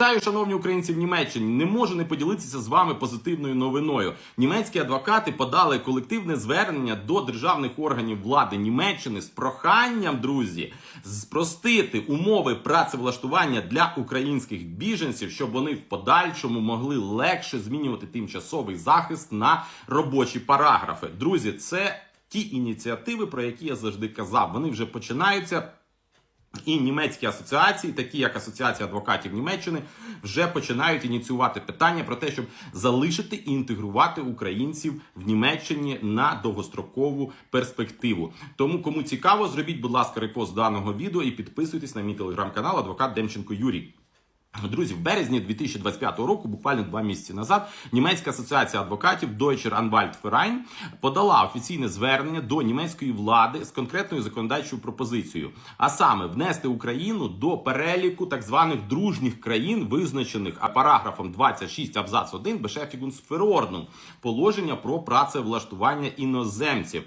Вітаю, шановні українці в Німеччині. Не можу не поділитися з вами позитивною новиною. Німецькі адвокати подали колективне звернення до державних органів влади Німеччини з проханням, друзі, спростити умови працевлаштування для українських біженців, щоб вони в подальшому могли легше змінювати тимчасовий захист на робочі параграфи. Друзі, це ті ініціативи, про які я завжди казав. Вони вже починаються. І німецькі асоціації, такі як Асоціація адвокатів Німеччини, вже починають ініціювати питання про те, щоб залишити і інтегрувати українців в Німеччині на довгострокову перспективу. Тому, кому цікаво, зробіть, будь ласка, репост даного відео і підписуйтесь на мій телеграм-канал Адвокат Демченко Юрій. Друзі, в березні 2025 року, буквально два місяці назад, німецька асоціація адвокатів Deutscher Anwalt Verein подала офіційне звернення до німецької влади з конкретною законодавчою пропозицією, а саме внести Україну до переліку так званих дружніх країн, визначених параграфом 26 абзац 1 Beschäftigungsverordnung, положення про працевлаштування іноземців.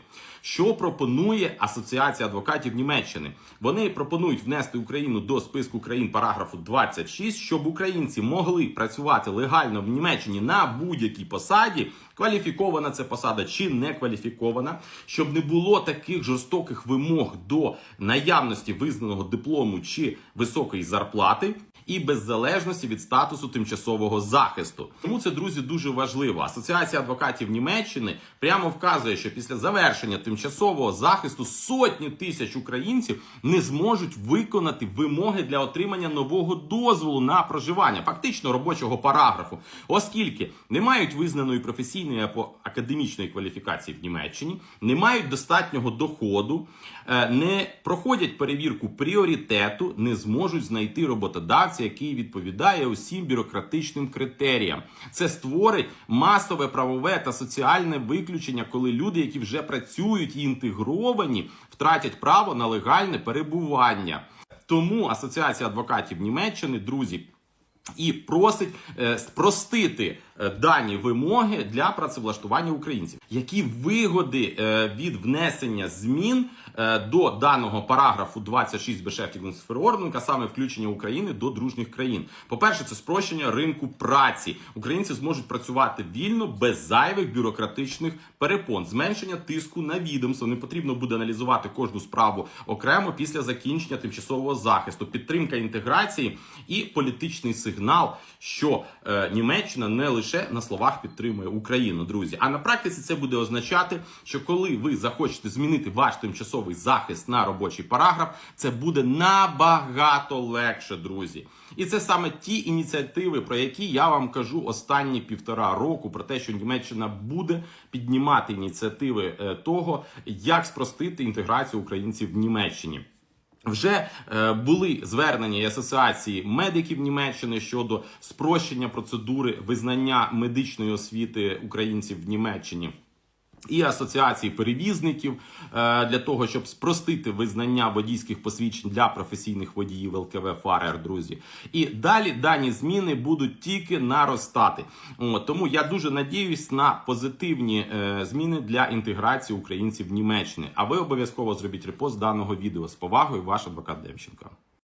Що пропонує Асоціація адвокатів Німеччини? Вони пропонують внести Україну до списку країн параграфу 26, щоб українці могли працювати легально в Німеччині на будь-якій посаді. Кваліфікована це посада чи не кваліфікована, щоб не було таких жорстоких вимог до наявності визнаного диплому чи високої зарплати. І без залежності від статусу тимчасового захисту, тому це друзі дуже важливо. Асоціація адвокатів Німеччини прямо вказує, що після завершення тимчасового захисту сотні тисяч українців не зможуть виконати вимоги для отримання нового дозволу на проживання, фактично робочого параграфу, оскільки не мають визнаної професійної або академічної кваліфікації в Німеччині, не мають достатнього доходу, е, не проходять перевірку пріоритету, не зможуть знайти роботодавця, який відповідає усім бюрократичним критеріям. Це створить масове правове та соціальне виключення, коли люди, які вже працюють і інтегровані, втратять право на легальне перебування. Тому Асоціація адвокатів Німеччини, друзі, і просить е, спростити дані вимоги для працевлаштування українців. Які вигоди е, від внесення змін е, до даного параграфу 26 Beschäftigungsverordnung, а саме включення України до дружніх країн? По-перше, це спрощення ринку праці. Українці зможуть працювати вільно без зайвих бюрократичних перепон, зменшення тиску на відомство. Не потрібно буде аналізувати кожну справу окремо після закінчення тимчасового захисту, підтримка інтеграції і політичний сигнал, що е, Німеччина не лише на словах підтримує Україну, друзі. А на практиці це буде означати, що коли ви захочете змінити ваш тимчасовий захист на робочий параграф, це буде набагато легше, друзі. І це саме ті ініціативи, про які я вам кажу останні півтора року, про те, що Німеччина буде піднімати ініціативи е, того, як спростити інтеграцію українців в Німеччині. Вже е, були звернення і асоціації медиків Німеччини щодо спрощення процедури визнання медичної освіти українців в Німеччині. І асоціації перевізників е, для того, щоб спростити визнання водійських посвідчень для професійних водіїв ЛКВ ФАРЕР, друзі. І далі дані зміни будуть тільки наростати. Тому я дуже надіюсь на позитивні е, зміни для інтеграції українців в Німеччини. А ви обов'язково зробіть репост даного відео з повагою, ваш адвокат Демченко.